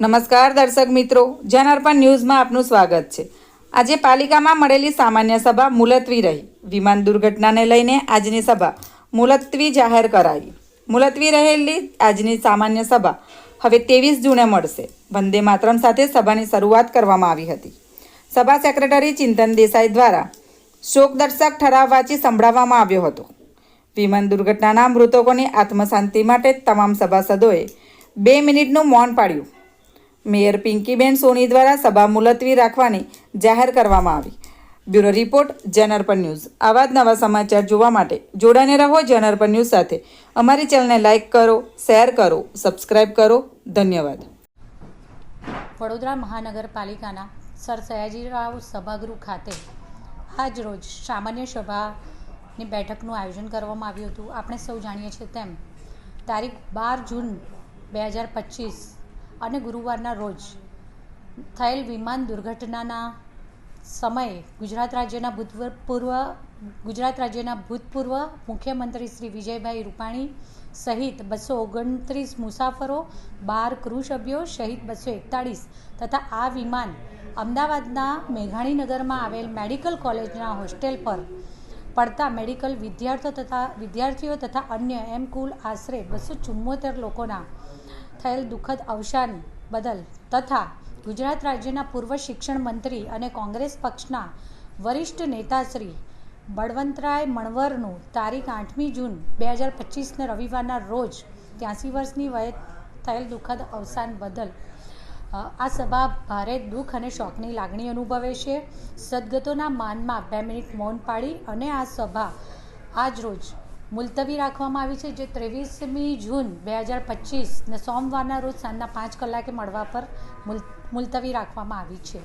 નમસ્કાર દર્શક મિત્રો, જનાર્પણ ન્યૂઝમાં આપનું સ્વાગત છે. આજે પાલિકામાં મળેલી સામાન્ય સભા મુલતવી રહી. વિમાન દુર્ઘટનાને લઈને આજની સભા મુલતવી જાહેર કરાઈ. મુલતવી રહેલી આજની સામાન્ય સભા હવે ત્રેવીસ જૂને મળશે. વંદે માતરમ સાથે સભાની શરૂઆત કરવામાં આવી હતી. સભા સેક્રેટરી ચિંતન દેસાઈ દ્વારા શોકદર્શક ઠરાવ વાંચી સંભળાવવામાં આવ્યો હતો. વિમાન દુર્ઘટનાના મૃતકોની આત્મશાંતિ માટે તમામ સભાસદોએ બે મિનિટનું મૌન પાડ્યું. મેયર પિંકીબેન સોની દ્વારા સભા મુલતવી રાખવાની જાહેર કરવામાં આવી. બ્યુરો રિપોર્ટ જનરપન ન્યૂઝ. આવા જ નવા સમાચાર જોવા માટે જોડાને રહો જનરપન ન્યૂઝ સાથે. અમારી ચેનલને લાઇક કરો, શેર કરો, સબસ્ક્રાઇબ કરો. ધન્યવાદ. વડોદરા મહાનગરપાલિકાના સર સયાજીરાવ સભાગૃહ ખાતે આજ રોજ સામાન્ય સભાની બેઠકનું આયોજન કરવામાં આવ્યું હતું. આપણે સૌ જાણીએ છીએ તેમ. તારીખ બાર જૂન બે હજાર પચીસ અને ગુરુવારના રોજ થયેલ વિમાન દુર્ઘટનાના સમયે ગુજરાત રાજ્યના ભૂતપૂર્વ ગુજરાત રાજ્યના ભૂતપૂર્વ મુખ્યમંત્રી શ્રી વિજયભાઈ રૂપાણી સહિત બસો ઓગણત્રીસ મુસાફરો, બાર ક્રૂ સભ્યો સહિત બસો એકતાળીસ તથા આ વિમાન અમદાવાદના મેઘાણીનગરમાં આવેલ મેડિકલ કોલેજના હોસ્ટેલ પર પડતા મેડિકલ વિદ્યાર્થીઓ તથા વિદ્યાર્થીઓ તથા અન્ય એમ કુલ આશરે બસો ચુમ્મોતેર લોકોના થયેલ દુઃખદ અવસાન બદલ તથા ગુજરાત રાજ્યના પૂર્વ શિક્ષણ મંત્રી અને કોંગ્રેસ પક્ષના વરિષ્ઠ નેતા શ્રી બળવંતરાય મણવરનું તારીખ આઠમી જૂન બે હજાર પચીસને રવિવારના રોજ ત્યાંસી વર્ષની વયે થયેલ દુઃખદ અવસાન બદલ આ સભા ભારે દુઃખ અને શોકની લાગણી અનુભવે છે. સદગતોના માનમાં બે મિનિટ મૌન પાડી અને આ સભા આજ રોજ મુલતવી રાખવામાં આવી છે, જે ત્રેવીસમી જૂન બે હજાર પચીસ ને સોમવારના રોજ સાંજના પાંચ કલાકે મળવા પર મુલ, મુલતવી રાખવામાં આવી છે.